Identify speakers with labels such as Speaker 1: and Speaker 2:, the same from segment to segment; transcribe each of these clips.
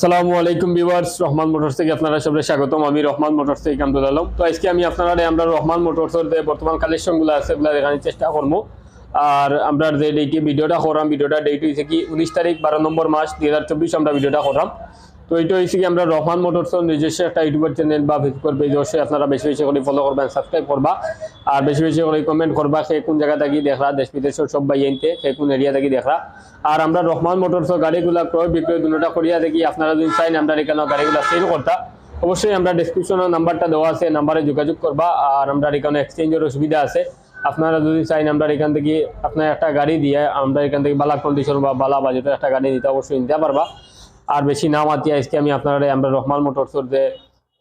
Speaker 1: সালামু আলাইকুম বিভার্স রহমান মোটরস থেকে আপনারা সবাই স্বাগতম। আমি রহমান মোটরস থেকে কামদুল আলম। তো আজকে আমি আপনারা আমরা রহমান মোটরসের যে বর্তমান কালেকশনগুলো আছে, এগুলো দেখানোর চেষ্টা করব। আর আমরা যে ডেটে ভিডিওটা করাম, ভিডিওটা ডেট হয়েছে কি উনিশ তারিখ বারো নম্বর মাস, দুই হাজার চব্বিশ আমরা ভিডিওটা করাম। তো এটা হয়েছে কি আমরা রহমান মোটরসের নিজস্ব একটা ইউটিউবের চ্যানেল বা ফেসবুক পেজ অবশ্যই আপনারা বেশি বেশি করে ফলো করবেন সাবস্ক্রাইব করবা। আর বেশি বেশি করে কমেন্ট করবা সে কোন জায়গা থেকে দেখরা, দেশ বিদেশের সব ভাই আনতে সে কোন এরিয়া থেকে দেখরা। আর আমরা রহমান মোটরসের গাড়িগুলা ক্রয় বিক্রয় দুটা করিয়া দেখি, আপনারা যদি চাইন আমরা এখানে গাড়িগুলা সেল করতা, অবশ্যই আমরা ডিসক্রিপশনের নাম্বারটা দেওয়া আছে নাম্বারে যোগাযোগ করবা। আর আমরা এখানে এক্সচেঞ্জের সুবিধা আছে। আপনারা যদি চাইন আমরা এখান থেকে আপনার একটা গাড়ি দিয়ে আমরা এখান থেকে বালা কন্ডিশন বা বালা বাজেটের একটা গাড়ি দিতে অবশ্যই নিতে পারবা। আর বেশি নাম আতি আজকে আমি আপনারা আমরা রহমান মোটরসের যে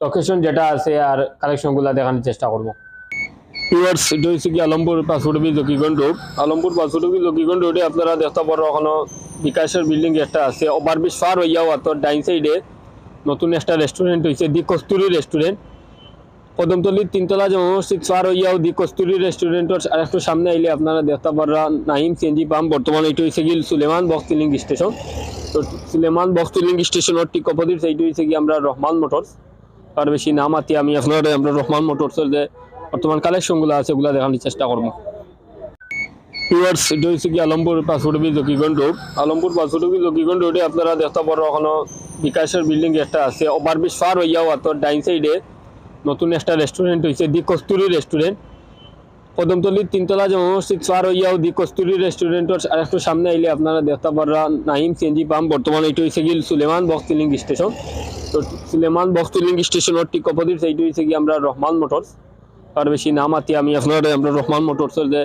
Speaker 1: লোকেশন যেটা আছে আর কালেকশনগুলো দেখানোর চেষ্টা করব। ভিউয়ার্স এটা কি আলমপুর পাঁচুটবি জকিগঞ্জ রোড। আলমপুর পাঁচুটবি জকিগঞ্জ রোডে আপনারা দেখতে পারো এখনও বিকাশের বিল্ডিং একটা আছে। ওভারব্রিজ পার হইয়াও অত ডাইন সাইডে নতুন একটা রেস্টুরেন্ট হয়েছে দি কস্তুরি রেস্টুরেন্ট কদমতলির তিনতলা যে মসজিদ পার হইয়াও দি কস্তুরি রেস্টুরেন্টের আর একটু সামনে আইলে আপনারা দেখতে পারা নাহিম সিএনজি পাম্প, বর্তমানে এটা হয়েছে কি সুলেমান বক্সিলিং স্টেশন। তো সুলেমান বক্সিলিং স্টেশনের ঠিক অপোজিট সাইড হয়েছে কি আমরা রহমান মোটরস। আর বেশি নাম আতি আমি আপনারা আমরা রহমান মোটরসের যে বর্তমান কালেকশনগুলো আছে, ওগুলো দেখানোর চেষ্টা করব। ভিউয়ার্স এটা হচ্ছে কি আলমপুর পাঁচুটবি জকিগঞ্জ রোড। আলমপুর পাঁচুটবি জকিগঞ্জ রোডে আপনারা দেখতে পারো এখনও বিকাশের বিল্ডিং একটা আছে। ওভারব্রিজ পার হইয়াও অত ডাইন সাইডে নতুন একটা রেস্টুরেন্ট হয়েছে দি কস্তুরি রেস্টুরেন্ট কদমতলির তিনতলা যে মসজিদ পার হইয়াও দি কস্তুরি রেস্টুরেন্টের আর একটু সামনে আইলে আপনারা দেখতে পারা নাহিম সিএনজি পাম্প, বর্তমানে এটা হয়েছে কি সুলেমান বক্সিলিং স্টেশন। তো সুলেমান বক্সিলিং স্টেশনের ঠিক অপোজিট সাইড হয়েছে কি আমরা রহমান মোটরস। আর বেশি নাম আতি আমি আপনারা আমরা রহমান মোটরসের যে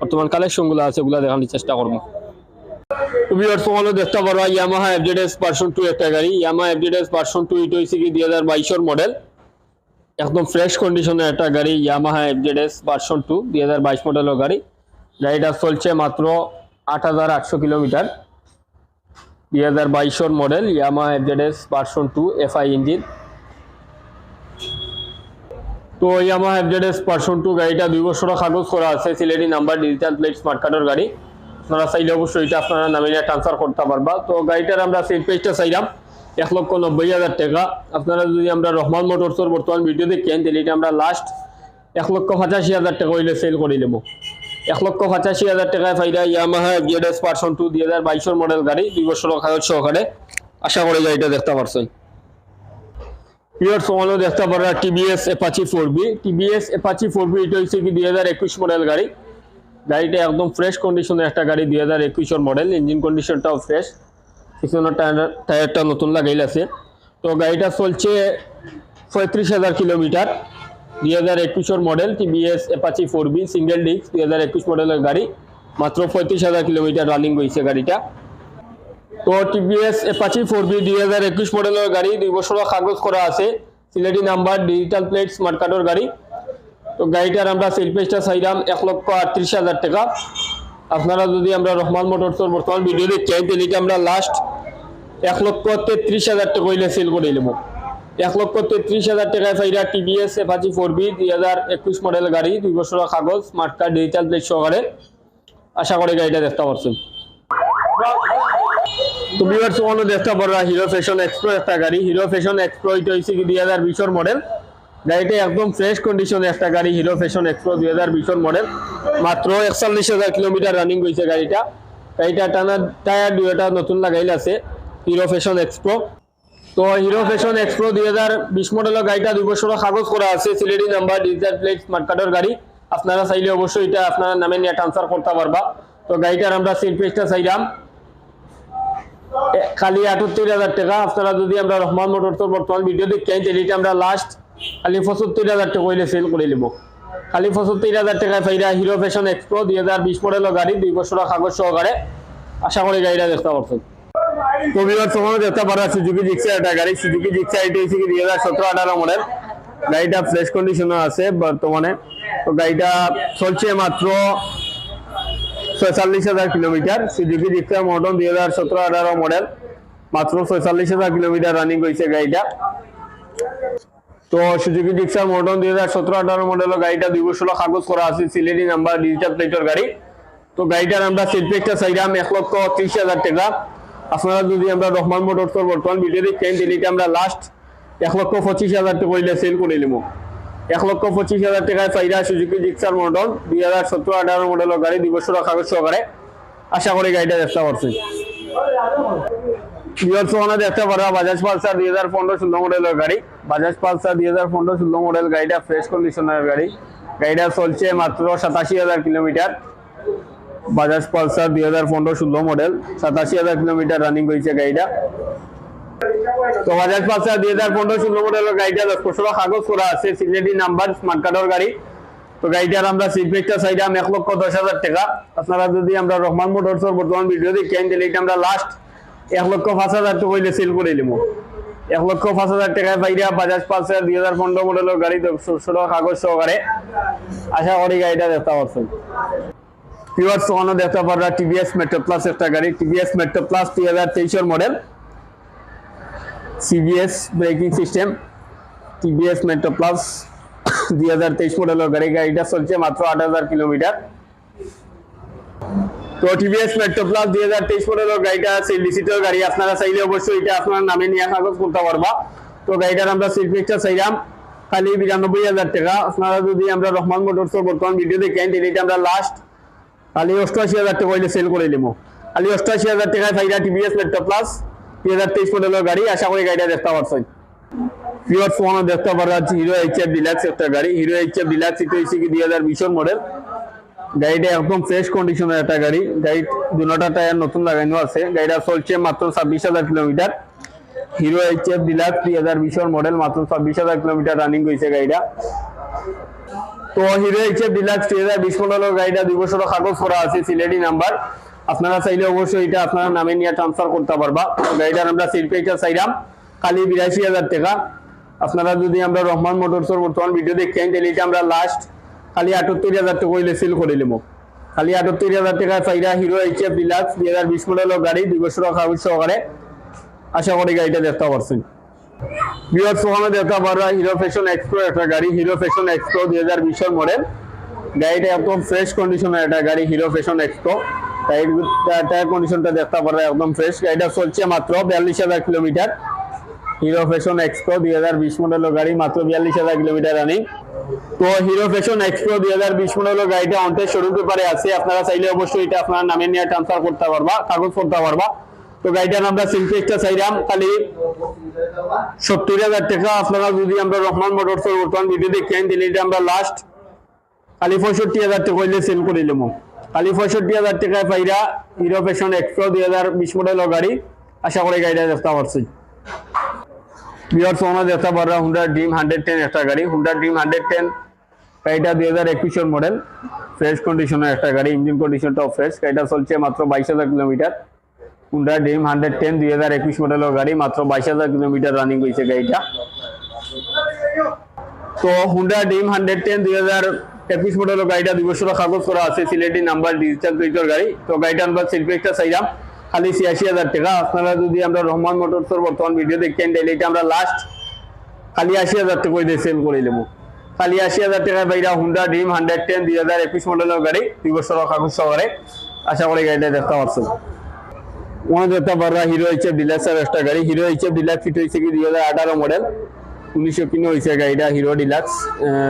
Speaker 1: বর্তমান কালেকশনগুলো আছে, ওগুলো দেখানোর চেষ্টা করব। তুমি তোমাকে দেখতে পারো ইয়ামাহা এফজেডএস ভার্সন টু একটা গাড়ি। ইয়ামাহা এফজেডএস ভার্সন টু এটা হয়েছে কি দুই হাজার বাইশের মডেল একদম ফ্রেশ কন্ডিশনের একটা গাড়ি ইয়ামাহা এফজেডএস ভার্সন টু দুই হাজার বাইশ মডেলের গাড়ি। গাড়িটা চলছে মাত্র আট হাজার আটশো কিলোমিটার। দুই হাজার বাইশের model Yamaha FZS version two FI engine তো ইয়ামা এফজেডএস পার্সন টু গাড়িটা দুই বছর কাগজ করা আছে, Sylheti number digital plate smart কার্ডের গাড়ি। আপনারা চাইলে অবশ্যই এটা আপনারা নামে ট্রান্সফার করতে পারবা। তো গাড়িটার আমরা সিট পেজটা চাইলাম। এক লক্ষ নব্বই হাজার টাকা। আপনারা যদি আমরা রহমান মোটরসের বর্তমান ভিডিও দেখেন, তাহলে এটা আমরা লাস্ট এক লক্ষ পঁচাশি হাজার টাকা হইলে সেল করে নেব। এক লক্ষ পঁচাশি হাজার টাকায় ফাইদা ইয়ামাহা এফজেডএস পার্সন টু দুই হাজার বাইশের মডেল গাড়ি, দুই বছর কাগজ সহকারে। আশা করি গাড়িটা দেখতে পারছেন। পিওর দেখতে পারা TVS Apache four V TVS Apache four V এটা হচ্ছে কি দুই হাজার একুশ মডেল গাড়ি। গাড়িটা একদম ফ্রেশ কন্ডিশনের একটা গাড়ি, দুই হাজার একুশের মডেল ইঞ্জিন কন্ডিশনটাও ফ্রেশ পিছনের টায়ার টায়ারটা নতুন লাগাইল আছে। তো গাড়িটা চলছে পঁয়ত্রিশ হাজার কিলোমিটার, দুই হাজার একুশের model TVS Apache four V single disc দুই হাজার একুশ মডেলের গাড়ি। মাত্র পঁয়ত্রিশ হাজার কিলোমিটার রানিং হয়েছে গাড়িটা। তো টিভিএস এপাচি ফোর বি দুই হাজার একুশ মডেলের গাড়ি, দুই বছরের কাগজ করা আছে। Sylheti number digital plate smart কার্ডের গাড়ি। তো গাড়িটার আমরা সেল পেজটা চাইলাম এক লক্ষ আটত্রিশ হাজার টাকা। আপনারা যদি আমরা রহমান মোটরসের বর্তমান ভিডিও দেখছেন তাহলে এটা আমরা লাস্ট এক লক্ষ তেত্রিশ হাজার টাকা হইলে সেল করে নেব। এক লক্ষ তেত্রিশ হাজার টাকায় ফাইরা টিভিএস এপাচি ফোর বি দুই হাজার একুশ মডেল গাড়ি, দুই বছরের কাগজ স্মার্ট কার্ড ডিজিটাল প্লেট সহকারে। আশা করি গাড়িটা দেখতে পারছেন। তো বিভার সোমানো দেখতে পারো হিরো ফ্যাশন এক্সপ্রো একটা গাড়ি। হিরো ফ্যাশন এক্সপ্রো এটা হচ্ছে কি দুই হাজার বিশর মডেল গাড়িটা একদম ফ্রেশ কন্ডিশনে একটা গাড়ি হিরো ফ্যাশন এক্সপ্রো দুই হাজার বিশর মডেল মাত্র একচল্লিশ হাজার কিলোমিটার রানিং হয়েছে গাড়িটা। গাড়িটা টানা টায়ার দুইটা নতুন লাগাইল আছে হিরো ফ্যাশন এক্সপ্রো তো হিরো ফ্যাশন এক্সপ্রো দুই হাজার বিশ মডেলের গাড়িটা দুই বছর কাগজ করা আছে Sylheti number digital plate smart কার্ডের গাড়ি। আপনারা চাইলে অবশ্যই এটা আপনারা নামে নিয়ে ট্রান্সফার করতে পারবা। তো গাড়িটার আমরা সিল পেজটা চাইলাম। খালি আটাত্তর হাজার টাকা। আপনারা যদি আমরা রহমান মোটরসের বর্তমান ভিডিও দেখেন তাহলে আমরা লাস্ট খালি পঁচাত্তর হাজার টাকা হইলে সেল করে নিব। খালি পঁচাত্তর হাজার টাকায় ফাইরা হিরো ফ্যাশন এক্সপ্রো দুই হাজার বিশ মডেলের গাড়ি, দুই বছর কাগজ সহকারে আশা করি গাড়িটা দেখতে পারছেন। রবিবার সময় দেখতে পারা সুজুকি জিক্সা একটা গাড়ি সুজুকি জিক্সা এটা হচ্ছে দুই হাজার সতেরো আঠারো মডেল গাড়িটা ফ্রেশ কন্ডিশনে আছে বর্তমানে। তো গাড়িটা চলছে মাত্র ছয়চল্লিশ হাজার কিলোমিটার। সুজুকি জিক্সা মডেল দুই হাজার সতেরো আঠারো মডেল মাত্র ছয়চল্লিশ হাজার কিলোমিটার রানিং হয়েছে গাড়িটা। তো সুজুকি জিক্সার মডেল দুই হাজার সতেরো, আঠারো মডেলের গাড়িটা দুই বছর কাগজ করা আছে সিলেটি নাম্বার ডিজিটাল প্লেটের গাড়ি। তো গাড়িটার আমরা সিট প্লেটটা চাইলাম এক লক্ষ ত্রিশ হাজার টাকা। আপনারা যদি আমরা রহমান মোটরসর বর্তমান ভিডিও দেখেন তাহলে এটা আমরা লাস্ট এক লক্ষ পঁচিশ হাজার টাকা হইলে সেল করে নিব এক লক্ষ পঁচিশ হাজার টাকায় ফাইরা সুজুকি জিক্সার মডেল দুই হাজার সত্তর আঠারো মডেলের গাড়ি, দুই বছর কাগজ সহকারে আশা করি গাড়িটা দেখতে পারছি বাজাজ দুই হাজার পনেরো গাড়ি। বাজাজ দুই হাজার পনেরো মডেল গাড়িটা ফ্রেশ গাড়িটা চলছে মাত্র সাতাশি হাজার কিলোমিটার। বাজাজ দুই হাজার পনেরো মডেল সাতাশি হাজার কিলোমিটার গাড়িটা। তো বাজাজ দুই হাজার পনেরো গাড়িটা আছে নাম্বার স্মার্ট তো গাড়িটার আমরা সিটপেকটা সাইডাম এক লক্ষ দশ হাজার টাকা। আপনারা যদি আমরা রহমান মোটরসর বর্তমান ভিডিও দেখি তাহলে আমরা লাস্ট এক লক্ষ পাঁচ হাজার টাকা হইলে সেল করে নিব। এক লক্ষ পাঁচ হাজার টাকায় পাইরা বাজাজ পালসার দুই হাজার পনেরো মডেলের গাড়ি ষোলো কাগজ সহকারে আশা করি গাড়িটা দেখতে পাচ্ছেন। পিওর সোহানো দেখতে পারা টিভিএস মেট্রো প্লাস একটা গাড়ি। টিভিএস মেট্রো প্লাস দুই হাজার তেইশের model CBS braking system TVS Metro plus দুই হাজার তেইশ মডেলের গাড়ি। গাড়িটা চলছে মাত্র আট হাজার কিলোমিটার। তো টিভিএস মেট্রো প্লাস দুই হাজার তেইশ মডেলের গাড়িটা আছে লিসিটের গাড়ি আপনারা চাইলে অবশ্যই এটা আপনার নামে নিয়ে কাগজ করতে পারবা। তো গাড়িটার আমরা সিলফিকটা চাইলাম। খালি বিরানব্বই হাজার টাকা। আপনারা যদি আমরা রহমান মোটরস বর্তমান ভিডিও দেখেন তাহলে এটা আমরা লাস্ট খালি অষ্টআশি হাজার টাকা হইলে সেল করে নিব খালি অষ্টআশি হাজার টাকায় ফাইরা টিভিএস মেট্রো প্লাস দুই হাজার তেইশ মডেলের গাড়ি। আশা করি গাড়িটা দেখতে পারছেন। পিওর ফোন দেখতে পারা। হিরো এইচ এফ ডিলাক্স একটা গাড়ি। হিরো এইচ এফ ডিলাক্স এটা হচ্ছে কি দুই হাজার বিশের মডেল গাড়িটা একদম ফ্রেশ কন্ডিশনের একটা গাড়ি। গাড়ি দুটা টায়ার নতুন লাগানো আছে। গাড়িটা চলছে মাত্র ছাব্বিশ হাজার kilometre. Hero H F Deluxe দুই হাজার বিশের মডেল মাত্র ছাব্বিশ হাজার কিলোমিটার রানিং হয়েছে গাড়িটা। তো হিরো এইচ এফ ডিলাক্স দুই হাজার বিশ মডেলের গাড়িটা দুই বছর কাগজ করা আছে, সিলেটি নাম্বার। আপনারা চাইলে অবশ্যই এটা আপনারা নামে নিয়ে ট্রান্সফার করতে পারবা। গাড়িটার আমরা সিলপেটা চাইলাম। খালি বিরাশি হাজার টাকা। আপনারা যদি আমরা রহমান মোটরসের বর্তমান ভিডিও দেখেন, তাহলে এটা আমরা লাস্ট খালি আটাত্তর হাজার টাকা হইলে সেল করে নেব খালি আটাত্তর হাজার টাকা চাইরা হিরো এইচ এফ ডিলাক্স দুই হাজার বিশ মডেলের গাড়ি দুই বছর কাগজ সহকারে আশা করি গাড়িটা দেখতে পারছেন। বিয়ার্স ওখানে দেখতে পারা হিরো ফ্যাশন এক্সপ্রো একটা গাড়ি হিরো ফ্যাশন এক্সপ্রো দুই হাজার বিশের মডেল গাড়িটা একদম ফ্রেশ কন্ডিশনের একটা গাড়ি হিরো ফ্যাশন এক্সপ্রো টায়ার কন্ডিশনটা দেখতে পারা একদম ফ্রেশ গাড়িটা চলছে মাত্র বিয়াল্লিশ হাজার কিলোমিটার। হিরো ফ্যাশন এক্সপ্রো দুই হাজার বিশ মডেলের গাড়ি মাত্র বিয়াল্লিশ হাজার কিলোমিটার রানিং তো হিরো ফ্যাশন এক্সপ্রো দুই হাজার বিশ মডেলের গাড়িটা অন্টের শোরুম পেপারে আছে। আপনারা চাইলে অবশ্যই এটা আপনার নামে নিয়ে ট্রান্সফার করতে পারবা, কাগজ করতে পারবা। তো গাড়িটার আমরা সিলফেক্সটা চাইলাম, খালি সত্তর হাজার টাকা। আপনারা যদি আমরা রহমান মোটরস বর্তমান ভিডিও দেখেন তাহলে এটা আমরা লাস্ট খালি পঁয়ষট্টি হাজার টাকা হইলে সেল করে নেব। খালি পঁয়ষট্টি হাজার টাকায় পাইরা হিরো ফ্যাশন এক্সপ্রো দুই হাজার বিশ মডেলের গাড়ি। আশা করি গাড়িটা দেখতে পারছি বিয়ার সোনা দেখতে পারা হুন্ডা ড্রিম হান্ড্রেড টেন একটা গাড়ি হুন্ডা ড্রিম হান্ড্রেড টেন গাড়িটা দুই হাজার একুশের মডেল ফ্রেশ কন্ডিশনের একটা গাড়ি ইঞ্জিন কন্ডিশনটাও ফ্রেশ গাড়িটা চলছে মাত্র বাইশ হাজার kilometre Honda Dream hundred ten দুই হাজার একুশ মডেলের গাড়ি মাত্র বাইশ হাজার কিলোমিটার রানিং হয়েছে গাড়িটা তো হুন্ডা ড্রিম হান্ড্রেড টেন দুই হাজার একুশ মডেলের গাড়িটা দুই বছর কাগজ করা আছে সিলেটি নাম্বার ডিজিটাল গাড়ি তো গাড়িটা আমরা সেলফি একটা চাইলাম খালি ছিয়াশি হাজার টাকা। আপনারা যদি আমরা রহমান মোটরসের বর্তমান ভিডিও দেখেন তাহলে এটা আমরা লাস্ট খালি আশি হাজার টাকা দিয়ে সেল করে নেব। খালি আশি হাজার টাকা বাইরা হুন্ডা ড্রিম হান্ড্রেড টেন দুই হাজার একুশ মডেলের গাড়ি, দুই বছর কাগজ সহকারে আশা করি গাড়িটা দেখতে পাচ্ছেন। ওখানে দেখতে পাররা হিরো এইচএফ ডিলাক্সের একটা গাড়ি হিরো এইচএফ ডিলাক্স ফিট হয়েছে কি দুই হাজার আঠারো মডেল উনিশশো কিনে হয়েছে গাড়িটা হিরো ডিলাক্স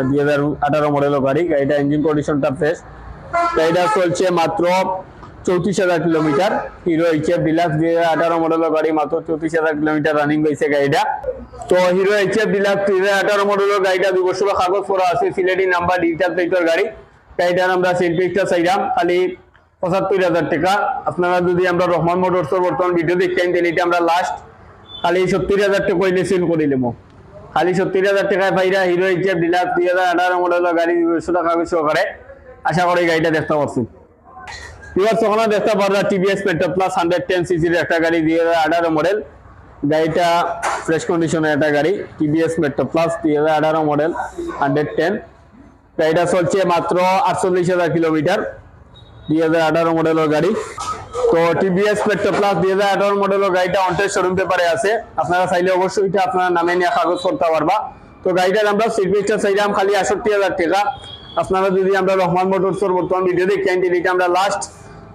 Speaker 1: দুই হাজার আঠারো মডেলের গাড়ি। গাড়িটা ইঞ্জিন কন্ডিশনটা ফ্রেশ গাড়িটা চলছে মাত্র চৌত্রিশ হাজার কিলোমিটার। হিরো এইচএফ ডিলাক্স দুই হাজার আঠারো মডেলের গাড়ি মাত্র চৌত্রিশ হাজার কিলোমিটার রানিং হয়েছে গাড়িটা। তো হিরো এইচএফ ডিলাক্স দুই হাজার আঠারো মডেলের গাড়িটা দুই বছর কাগজ করা আছে, সিলেটি নাম্বার ডিজিটাল প্লেটের গাড়ি। গাড়িটার আমরা সেলফিকটা চাইলাম, খালি পঁচাত্তর হাজার টাকা। আপনারা যদি আমরা রহমান মোটরসের বর্তমান ভিডিও দেখতেন তাহলে এটা আমরা লাস্ট খালি সত্তর হাজার টাকা কইলে সেল করে নেব খালি সত্তর হাজার টাকায় পাইরা হিরো এইচএফ ডিলাক্স দুই হাজার আঠারো মডেলের গাড়ি দুশো কাগজ সহকারে আশা করি গাড়িটা দেখতে পাচ্ছি এবার তখন দেখতে পাররা TVS Metro plus hundred ten সিসির একটা গাড়ি, দুই হাজার আঠারো মডেল গাড়িটা ফ্রেশ কন্ডিশনের একটা গাড়ি টিভিএস মেট্রো প্লাস দুই হাজার আঠারো মডেল হান্ড্রেড টেন গাড়িটা চলছে মাত্র আটচল্লিশ হাজার কিলোমিটার, দুই হাজার আঠারো মডেলের গাড়ি। তো টিভিএস পেট্রো প্লাস দুই হাজার আঠারো মডেলের গাড়িটা অন্টের শোরুম পেপারে আছে। আপনারা চাইলে অবশ্যই এটা আপনারা নামে নিয়ে কাগজ করতে পারবা। তো গাড়িটার আমরা সিলভিকটা চাইলাম খালি আষট্টি হাজার টাকা। আপনারা যদি আমরা রহমান মোটরসের বর্তমান ভিডিও দেখেন এটা আমরা লাস্ট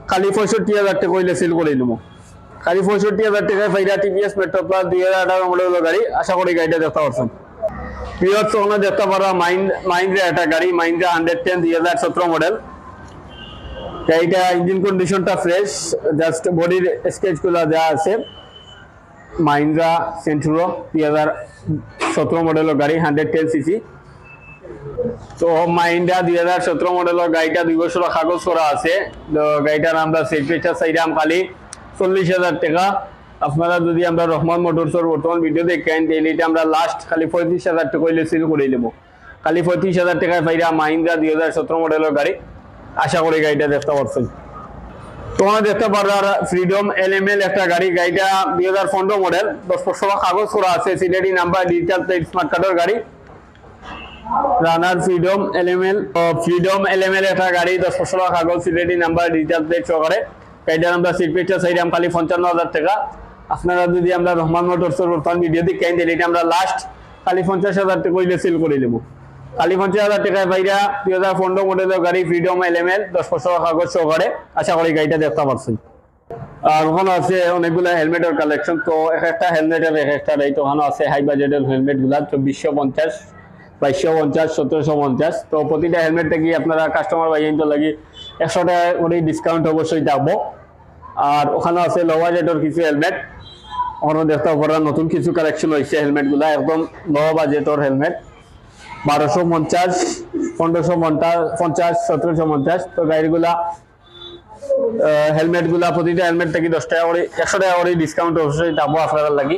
Speaker 1: খালি পঁয়ষট্টি হাজার টাকা হইলে সেল করে নেব। খালি পঁয়ষট্টি হাজার টাকায় ফাইরা টিভিএস মেট্রো প্লাস দুই হাজার আঠারো মডেল গাড়ি, আশা করি গাড়িটা দেখতে পারছেন। প্রিয়র তোমরা দেখতে পারো মাইন্ড মাইন্ডের একটা গাড়ি মাইন্ডা হান্ড্রেড টেন দুই হাজার সতেরো মডেল গাড়িটা ইঞ্জিন কন্ডিশনটা ফ্রেশ জাস্ট বডির স্কেচগুলো দেওয়া আছে। মাইন্ডা সেন্টুরো দুই হাজার সতেরো মডেলের গাড়ি হান্ড্রেড টেন সিসি তো মাইন্ডা দুই হাজার সতেরো মডেলের গাড়িটা দুই বছর কাগজ করা আছে। তো গাড়িটার আমরা সেফটিটা চাইলাম খালি চল্লিশ হাজার টাকা। আপনারা যদি আমরা রহমান মোটরসের বর্তমান ভিডিও দেখেন তাহলে এটা আমরা লাস্ট খালি পঁয়ত্রিশ হাজার টাকা হইলে সিল করে নেব খালি পঁয়ত্রিশ হাজার টাকায় পাইরা মাহিন্দ্রা দুই হাজার সতেরো মডেলের গাড়ি। আশা করি গাড়িটা দেখতে পাচ্ছেন তোমরা দেখতে পারো ফ্রিডম এল এম এল একটা গাড়ি। গাড়িটা দুই হাজার পনেরো মডেল। দশ বছর কাগজ করা আছে। সিলেটি নাম্বার ডিজিটাল স্মার্ট কার্ডের গাড়ি। Runner freedom LML freedom LML একটা গাড়ি দশ বছর কাগজ সিলেটি নাম্বার ডিজিটাল প্লেট সহকারে গাড়িটার আমরা সিট পেজটা চাইলাম খালি পঞ্চান্ন হাজার টাকা। আপনারা যদি আমরা রহমান মোটরসের বর্তমান ভিডিও দেখেন তাহলে এটা আমরা লাস্ট খালি পঞ্চাশ হাজার টাকা হইলে সেল করে নেব খালি পঞ্চাশ হাজার টাকায় পাইরা দুই হাজার পনেরো মডেলের গাড়ি ফ্রিডম এলএমএল দশ বছর কাগজ সহকারে আশা করি গাড়িটা দেখতে পাচ্ছেন আর ওখানে আছে অনেকগুলো হেলমেটের কালেকশন তো এক একটা হেলমেটের এক একটা রেট ওখানে আছে। হাই বাজেটের হেলমেটগুলা চব্বিশশো পঞ্চাশ। বাইশশো পঞ্চাশ সতেরোশো পঞ্চাশ। তো প্রতিটা হেলমেট থেকে আপনারা কাস্টমার বাইন লাগি একশো টাকা করে ডিসকাউন্ট অবশ্যই থাকব আর ওখানে আছে লো বাজেটের কিছু হেলমেট ওখানে দেখতে পারা নতুন কিছু কালেকশন হয়েছে হেলমেটগুলা, একদম লো বাজেটের হেলমেট বারোশো পঞ্চাশ, পনেরোশো পঞ্চাশ পঞ্চাশ সতেরোশো পঞ্চাশ। তো গাড়িগুলা হেলমেটগুলা প্রতিটা হেলমেট থেকে দশ টাকা করে একশো টাকা করে ডিসকাউন্ট অবশ্যই যাব আপনার লাগি।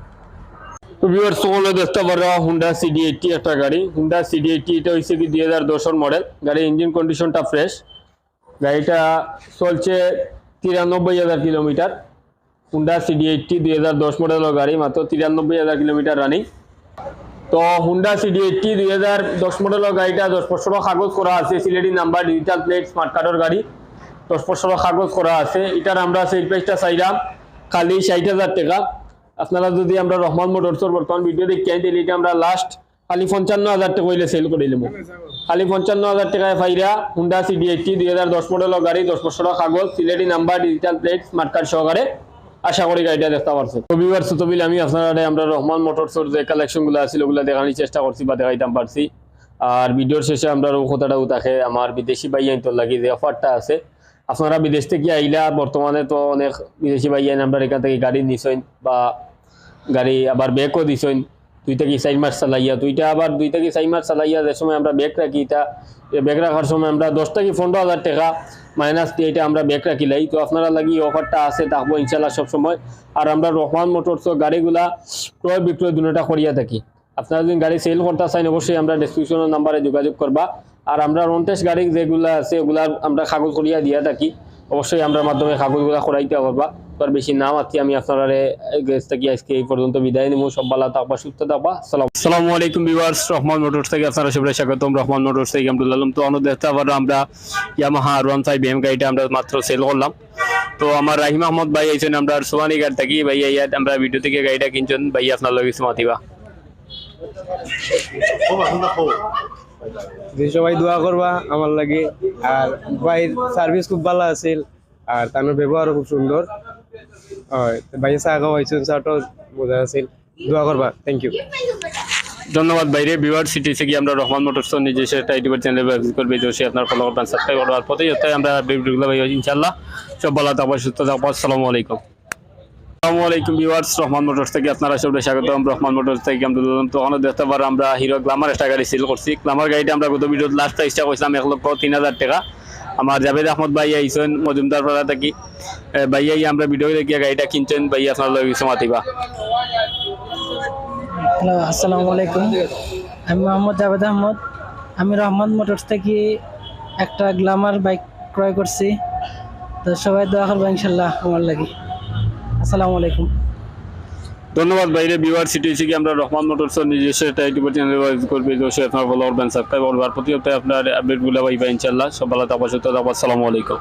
Speaker 1: ভিউয়ার সকলে দেখতে পারো হুন্ডা সিডি এইটটি একটা গাড়ি। হুন্ডা সিডি এইটটি এটা হচ্ছে কি দুই হাজার দশের মডেল গাড়ির ইঞ্জিন কন্ডিশনটা ফ্রেশ গাড়িটা চলছে তিরানব্বই হাজার কিলোমিটার। হুন্ডা সিডি এইটটি দুই হাজার দশ মডেলের গাড়ি, মাত্র তিরানব্বই হাজার কিলোমিটার রানিং তো হুন্ডা সিডি এইটটি দুই হাজার দশ মডেলের গাড়িটা দশ বছর কাগজ করা আছে। Sylheti number digital plate smart কার্ডের গাড়ি। দশ বছর কাগজ করা আছে। এটার আমরা সেল প্রাইসটা চাইলাম, খালি ষাট হাজার টাকা। আপনারা যদি আমরা রহমান মোটরসর বর্তমান ভিডিও দেখেন এটা আমরা লাস্ট খালি পঞ্চান্ন হাজার টাকা হইলে সেল করে নেব খালি পঞ্চান্ন হাজার টাকায় ফাইরা হুন্ডা সিডি এইটটি দুই হাজার দশ মডেলের গাড়ি, দশ বছর কাগজ, Sylheti number digital plate smart card সহকারে। আশা করি গাড়িটা দেখতে পারছ। রবিবার সুতবিল আমি আপনারা আমরা রহমান মোটরসর যে কালেকশনগুলো আছিল ওগুলো দেখানোর চেষ্টা করছি বা দেখাইতাম পারছি। আর ভিডিওর শেষে আমরা কথাটাও থাকে আমার বিদেশি ভাই আইন লাগি যে অফারটা আছে। আপনারা বিদেশ থেকে আইলা বর্তমানে তো অনেক বিদেশি ভাই আইন আমরা এখান থেকে গাড়ি নিছেন বা গাড়ি আবার ব্যাগও দিছেন। দুই থেকে চার মাস চালাইয়া, দুইটা আবার দুই থেকে চার মাস চালাইয়া যে সময় আমরা ব্যাগ রাখি, এটা ব্যাগ রাখার সময় আমরা দশ থেকে পনেরো হাজার টাকা মাইনাস দিয়ে এটা আমরা ব্যাগ রাখিলাই তো আপনারা লাগি অফারটা আছে থাকব ইনশাল্লাহ সবসময় আর আমরা রহমান মোটরস গাড়িগুলা ক্রয় বিক্রয় দুটা করিয়া থাকি। আপনারা যদি গাড়ি সেল করতে চান, অবশ্যই আমরা ডিসক্রিপশনের নাম্বারে যোগাযোগ করবা। আর আমরা রন্টেস গাড়ি যেগুলা আছে, ওগুলা আমরা কাগজ করিয়া দিয়া থাকি। অবশ্যই আমরা মাধ্যমে কাগজগুলা করাইতে পারবা। আর বেশি নাম আছি আমি আপনারা গেস্ট থেকে আজকে এই পর্যন্ত বিদায় নিব। সব ভালো থাকবা সুস্থ থাকবা। সালাম আসসালামু আলাইকুম ভিউয়ার্স রহমান মোটরস থেকে আপনারা সবাই স্বাগতম। রহমান মোটরস থেকে আব্দুল আলম তো দেখতে পারো আমরা Yamaha R one five M গাড়িটা আমরা মাত্র সেল করলাম। তো আমার রাহিম আহমদ ভাই আইছেন আমরা সোয়ানি গাড়ি থাকি। ভাই ইয়াত আমরা ভিডিও থেকে গাড়িটা কিনছেন। ভাই আপনার লগে মাতিবা
Speaker 2: যে সবাই দোয়া করবা আমার লাগে। আর ভাই সার্ভিস খুব ভালো আছিল। আর তার ব্যবহারও খুব সুন্দর। হয়। আছিল। ইউ
Speaker 1: ধন্যবাদ বাইরে বিওয়ার সিটি থেকে আমরা রহমান মোটরস নিজস্ব চ্যানেল করবে অবশ্যই আপনার ফলো করবেন সাবস্ক্রাইব আমরা ইনশাল্লাহ সব ভালো থাকব সুস্থ থাকব আসসালামু আলাইকুম। আসসালামু আলাইকুম রহমান মোটরস থেকে আপনারা সবাই স্বাগতম। রহমান মোটরস থেকে আমরা তো ওখানে দেখতে পারো আমরা হিরো গ্লামার একটা গাড়ি সেল করছি। গ্লামার গাড়িটা আমরা গত ভিডিওত লাস্ট প্রাইসটা কইছিলাম এক লক্ষ তিন হাজার টাকা। আমার জাভেদ আহমদ ভাই আইসেন মজুমদার পাড়া থাকি। ভাই আই আমরা ভিডিও দেখিয়া গাড়িটা কিনছেন, ভাই, আপনার লগে কিছু মাতিবা
Speaker 3: হ্যালো, আসসালামু আলাইকুম। আমি মোহাম্মদ জাভেদ আহমদ। আমি রহমান মোটরস থেকে একটা গ্লামার বাইক ক্রয় করছি। তো সবাই দোয়া করব ইনশাল্লাহ আমার লাগি। আসসালামু আলাইকুম।
Speaker 1: ধন্যবাদ বাইরে বিওয়ার সিটি থেকে আমরা রহমান মোটরস নিজস্ব একটা ইউটিউব চ্যানেল করবে অবশ্যই আপনার ফলো করবেন সাবস্ক্রাইব করবার প্রতি আপনার আপডেটগুলো পাইবা ইনশাল্লাহ সব ভালো থাকবা, সুস্থ আসসালামু আলাইকুম।